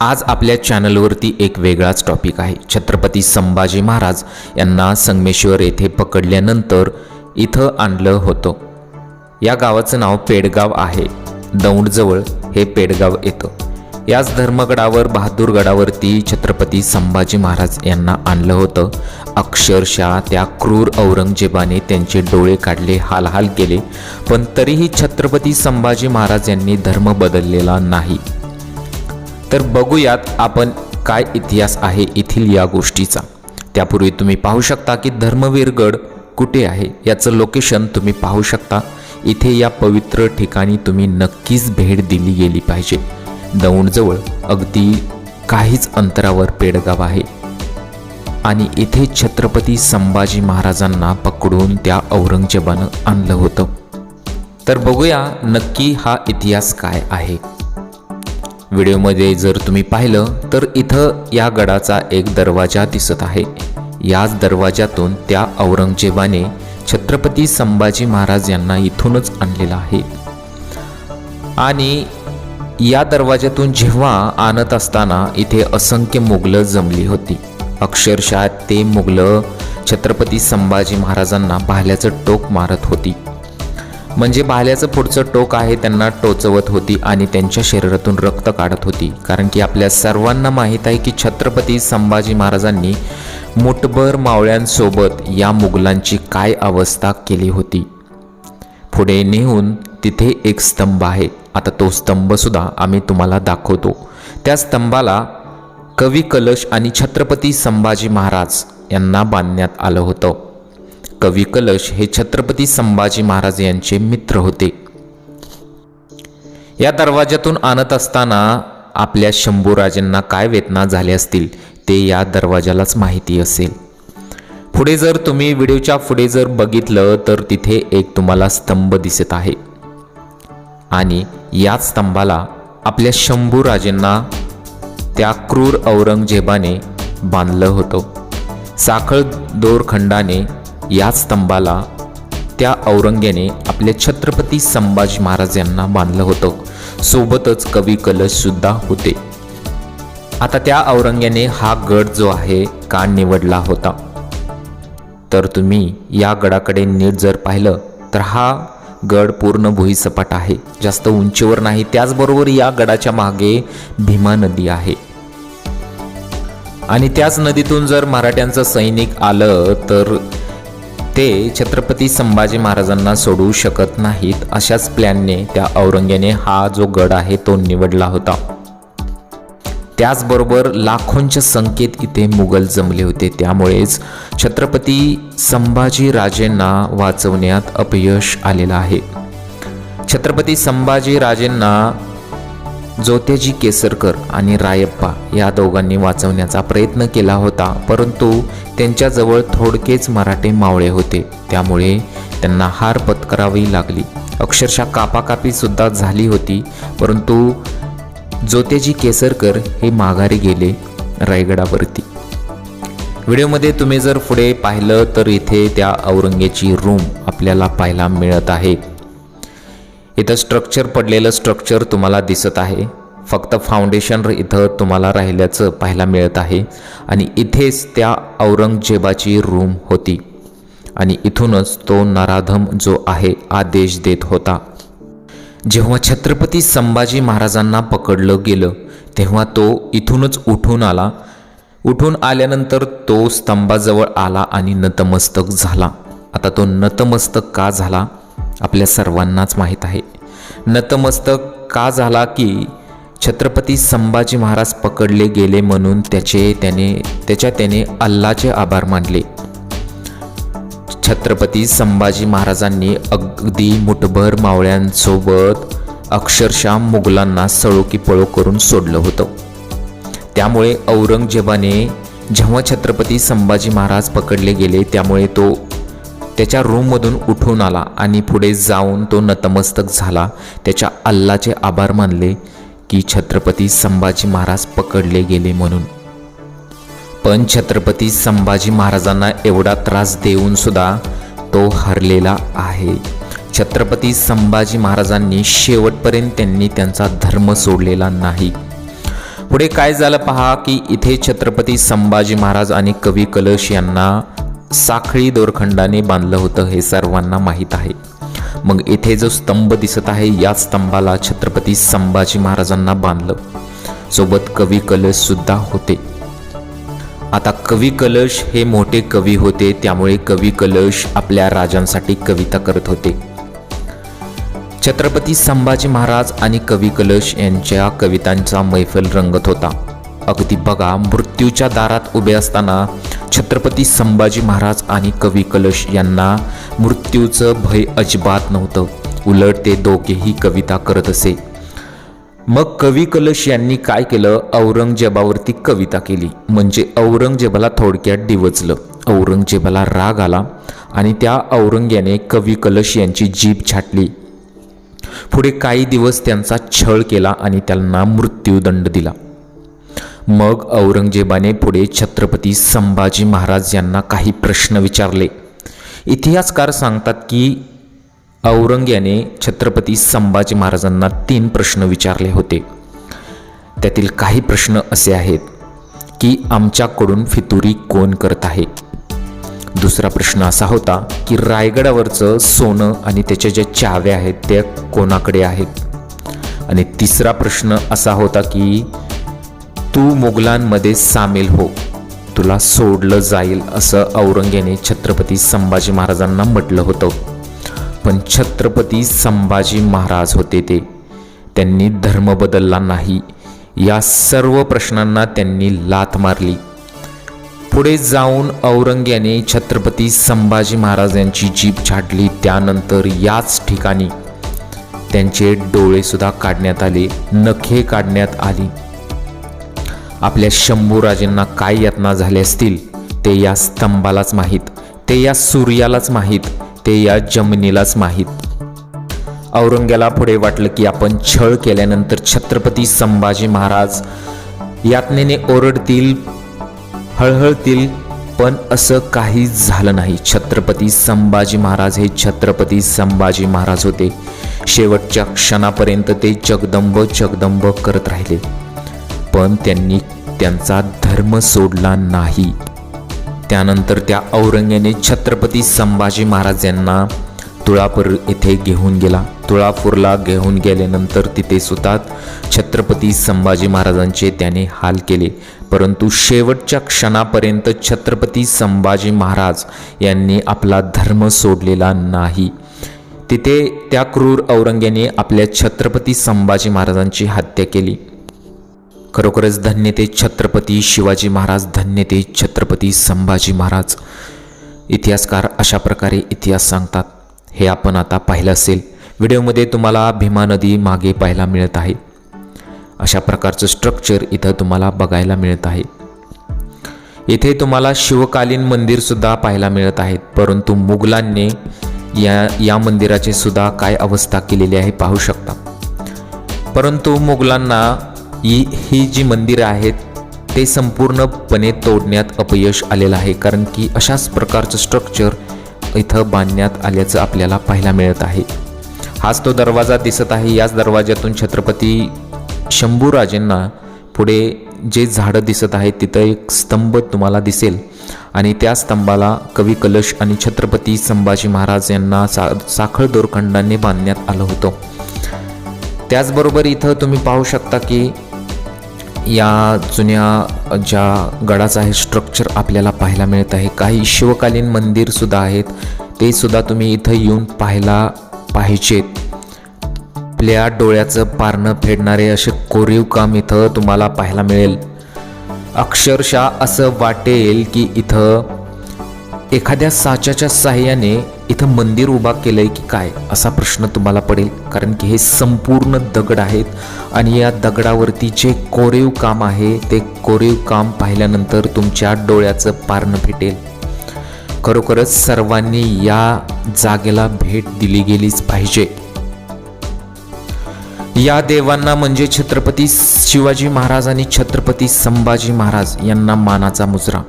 आज आपल्या चॅनलवरती एक वेगळाच टॉपिक आहे. छत्रपती संभाजी महाराज यांना संगमेश्वर येथे पकडल्यानंतर इथं आणलं होतं. या गावाचं नाव पेडगाव आहे. दौंडजवळ हे पेडगाव येतं. याच धर्मगडावर बहादूरगडावरती छत्रपती संभाजी महाराज यांना आणलं होतं. अक्षरशः त्या क्रूर औरंगजेबाने त्यांचे डोळे काढले हालहाल केले. पण तरीही छत्रपती संभाजी महाराज यांनी धर्म बदललेला नाही. तर बघूयात आपण काय इतिहास आहे येथील या गोष्टीचा. त्यापूर्वी तुम्ही पाहू शकता की धर्मवीरगड कुठे आहे याचं लोकेशन तुम्ही पाहू शकता. इथे या पवित्र ठिकाणी तुम्ही नक्कीच भेट दिली गेली पाहिजे. दौंडजवळ अगदी काहीच अंतरावर पेडगाव आहे. आणि इथे छत्रपती संभाजी महाराजांना पकडून त्या औरंगजेबानं आणलं होतं. तर बघूया नक्की हा इतिहास काय आहे. व्हिडिओमध्ये जर तुम्ही पाहिलं तर इथं या गडाचा एक दरवाजा दिसत आहे. याच दरवाजातून त्या औरंगजेबाने छत्रपती संभाजी महाराज यांना इथूनच आणलेला आहे. आणि या दरवाज्यातून जेव्हा आणत असताना इथे असंख्य मुघलं जमली होती. अक्षरशः ते मुघलं छत्रपती संभाजी महाराजांना भाल्याचं टोक मारत होती. म्हणजे भाल्याचं पुढचं टोक आहे त्यांना टोचवत होती आणि त्यांच्या शरीरातून रक्त काढत होती. कारण की आपल्या सर्वांना माहीत आहे की छत्रपती संभाजी महाराजांनी मुठभर मावळ्यांसोबत या मुघलांची काय अवस्था केली होती. पुढे नेऊन तिथे एक स्तंभ आहे. आता तो स्तंभसुद्धा आम्ही तुम्हाला दाखवतो. त्या स्तंभाला कवी कलश आणि छत्रपती संभाजी महाराज यांना बांधण्यात आलं होतं. कवी कलश हे छत्रपती संभाजी महाराज यांचे मित्र होते. या दरवाज्यातून आणत असताना आपल्या शंभूराजांना काय वेदना झाल्या असतील ते या दरवाजालाच माहिती असेल. पुढे जर तुम्ही व्हिडिओच्या पुढे जर बघितलं तर तिथे एक तुम्हाला स्तंभ दिसत आहे. आणि याच स्तंभाला आपल्या शंभूराजेंना त्या क्रूर औरंगजेबाने बांधलं होतं. साखळ दोरखंडाने याच स्तंभाला त्या औरंग्याने आपले छत्रपती संभाजी महाराज यांना बांधलं होतं. सोबतच कवी कलशसुद्धा होते. आता त्या औरंग्याने हा गड जो आहे का निवडला होता? तर तुम्ही या गडाकडे नीट जर पाहिलं तर हा गड पूर्ण भुईसपाट आहे. जास्त उंचीवर नाही त्याचबरोबर या गडाच्या मागे भीमा नदी आहे. आणि त्याच नदीतून जर मराठ्यांचं सैनिक आलं तर ते छत्रपती संभाजी महाराजांना सोडवू शकत नाहीत अशाच प्लॅनने त्या औरंग्याने हा जो गड आहे तो निवडला होता. त्याचबरोबर लाखोंच्या संख्येत इथे मुघल जमले होते. त्यामुळेच छत्रपती संभाजी राजेंना वाचवण्यात अपयश आलेलं आहे. छत्रपती संभाजी राजेंना जोत्याजी केसरकर आणि रायप्पा या दोघांनी वाचवण्याचा प्रयत्न केला होता परंतु त्यांच्याजवळ थोडकेच मराठे मावळे होते. त्यामुळे त्यांना हार पत्करावी लागली. अक्षरशः कापाकापीसुद्धा झाली होती परंतु जोत्याजी केसरकर हे माघारी गेले रायगडावरती. व्हिडिओमध्ये तुम्ही जर पुढे पाहिलं तर इथे त्या औरंगेची रूम आपल्याला पाहायला मिळत आहे. इथं स्ट्रक्चर पडलेलं स्ट्रक्चर तुम्हाला दिसत आहे. फक्त फाउंडेशन इथं तुम्हाला राहिल्याचं पाहायला मिळत आहे. आणि इथेच त्या औरंगजेबाची रूम होती. आणि इथूनच तो नराधम जो आहे आदेश देत होता. जेव्हा छत्रपती संभाजी महाराजांना पकडलं गेलं तेव्हा तो इथूनच उठून आला. उठून आल्यानंतर तो स्तंभाजवळ आला आणि नतमस्तक झाला. आता तो नतमस्तक का झाला? आपल्या सर्वांनाच माहीत आहे. नतमस्तक का झाला की छत्रपती संभाजी महाराज पकडले गेले म्हणून त्याचे त्याने त्याच्या त्याने अल्लाचे आभार मानले. छत्रपती संभाजी महाराजांनी अगदी मुठभर मावळ्यांसोबत अक्षरशः मुघलांना सळोकी पळो करून सोडलं होतं. त्यामुळे औरंगजेबाने जेव्हा छत्रपती संभाजी महाराज पकडले गेले त्यामुळे तो त्याच्या रूममधून उठून आला आणि पुढे जाऊन तो नतमस्तक झाला. त्याच्या अल्लाचे आभार मानले की छत्रपती संभाजी महाराज पकडले गेले म्हणून. पण छत्रपती संभाजी महाराजांना एवढा त्रास देऊन सुद्धा तो हरलेला आहे. छत्रपती संभाजी महाराजांनी शेवटपर्यंत त्यांनी त्यांचा धर्म सोडलेला नाही. पुढे काय झालं पहा की इथे छत्रपती संभाजी महाराज आणि कवी कलश यांना साखळी दोरखंडाने बांधलं होतं हे सर्वांना माहीत आहे. मग इथे जो स्तंभ दिसत आहे या स्तंभाला छत्रपती संभाजी महाराजांना बांधलं. सोबत कवी कलश सुद्धा होते. आता कवी कलश हे मोठे कवी होते त्यामुळे कवी कलश आपल्या राजांसाठी कविता करत होते. छत्रपती संभाजी महाराज आणि कवी कलश यांच्या कवितांचा मैफल रंगत होता. अगदी बघा मृत्यूच्या दारात उभे असताना छत्रपती संभाजी महाराज आणि कवी कलश यांना मृत्यूचं भय अजिबात नव्हतं. उलट ते दोघेही कविता करत असे. मग कवी कलश यांनी काय केलं? औरंगजेबावरती कविता केली. म्हणजे औरंगजेबाला थोडक्यात डिवचलं. औरंगजेबाला राग आला आणि त्या औरंग्याने कवी कलश यांची जीभ छाटली. पुढे काही दिवस त्यांचा छळ केला आणि त्यांना मृत्यूदंड दिला. मग औरंगजेबाने पुढे छत्रपती संभाजी महाराज यांना काही प्रश्न विचारले. इतिहासकार सांगतात की औरंग याने छत्रपती संभाजी महाराजांना तीन प्रश्न विचारले होते. त्यातील काही प्रश्न असे आहेत की आमच्याकडून फितुरी कोण करत आहे? दुसरा प्रश्न असा होता की रायगडावरचं सोनं आणि त्याच्या ज्या चाव्या आहेत त्या कोणाकडे आहेत? आणि तिसरा प्रश्न असा होता की तू मुघलांमध्ये सामील हो. तुला सोडलं जाईल असं औरंगेने छत्रपती संभाजी महाराजांना म्हटलं होतं. पण छत्रपती संभाजी महाराज होते ते. त्यांनी धर्म बदलला नाही. या सर्व प्रश्नांना त्यांनी लाथ मारली. पुढे जाऊन औरंग्याने छत्रपती संभाजी महाराज यांची जीभ छाटली त्यानंतर याच ठिकाणी त्यांचे डोळेसुद्धा काढण्यात आले. नखे काढण्यात आली. आपल्या शंभूराजेंना काय यातना झाले असतील ते या स्तंभालाच माहीत ते या सूर्यालाच माहीत ते या जमिनीलाच माहीत. औरंग्याला पुढे वाटलं की आपण छळ केल्यानंतर छत्रपती संभाजी महाराज यातनेने ओरडतील हळहळतील पण असं काहीच झालं नाही. छत्रपती संभाजी महाराज हे छत्रपती संभाजी महाराज होते. शेवटच्या क्षणापर्यंत ते जगदंब जगदंब करत राहिले. पण त्यांनी त्यांचा धर्म सोडला नाही. त्यानंतर त्या औरंग्याने छत्रपती संभाजी महाराज यांना तुळापूर येथे घेऊन गेला. तुळापूरला घेऊन गेल्यानंतर तिथे सुद्धा छत्रपती संभाजी महाराजांचे त्याने हाल केले. परंतु शेवटच्या क्षणापर्यंत छत्रपती संभाजी महाराज यांनी आपला धर्म सोडलेला नाही. तिथे त्या क्रूर औरंग्याने आपल्या छत्रपती संभाजी महाराजांची हत्या केली. खरोखरच धन्य ते छत्रपती शिवाजी महाराज धन्य ते छत्रपती संभाजी महाराज. इतिहासकार अशा प्रकारे इतिहास सांगतात. हे आपण आता पाहिलं असेल. व्हिडिओमध्ये तुम्हाला भीमा नदी मागे पाहायला मिळत आहे. अशा प्रकारचं स्ट्रक्चर इथं तुम्हाला बघायला मिळत आहे. इथे तुम्हाला शिवकालीन मंदिरसुद्धा पाहायला मिळत आहेत. परंतु मुघलांनी या या मंदिराची सुद्धा काय अवस्था केलेली आहे पाहू शकता. परंतु मुघलांना ही ही जी मंदिरं आहेत ते संपूर्णपणे तोडण्यात अपयश आलेलं आहे. कारण की अशाच प्रकारचं स्ट्रक्चर इथं बांधण्यात आल्याचं आपल्याला पाहायला मिळत आहे. हाच तो दरवाजा दिसत आहे. याच दरवाज्यातून छत्रपती शंभूराजेंना पुढे जे झाडं दिसत आहेत तिथं एक स्तंभ तुम्हाला दिसेल. आणि त्या स्तंभाला कवी कलश आणि छत्रपती संभाजी महाराज यांना सा साखळ दोरखंडाने बांधण्यात आलं होतं. त्याचबरोबर इथं तुम्ही पाहू शकता की या जुन्या ज्या गडाचं आहे स्ट्रक्चर आपल्याला पाहायला मिळत आहे. काही शिवकालीन मंदिरसुद्धा आहेत. ते सुद्धा तुम्ही इथं येऊन पाहायला पाहिजेत. आपल्या डोळ्याचं पारणं फेडणारे असे कोरीव काम इथं तुम्हाला पाहायला मिळेल. अक्षरशः असं वाटेल की इथं एखाद्या साच्याच्या साह्याने इथं मंदिर उभा केलंय की काय असा प्रश्न तुम्हाला पडेल. कारण की हे संपूर्ण दगड आहेत आणि या दगडावरती जे कोरीव काम आहे ते कोरीव काम पाहिल्यानंतर तुमच्या डोळ्याचं पारणं फिटेल. खरोखरच सर्वांनी या जागेला भेट दिली गेलीच पाहिजे. या देवांना म्हणजे छत्रपती शिवाजी महाराज आणि छत्रपती संभाजी महाराज यांना मानाचा मुजरा.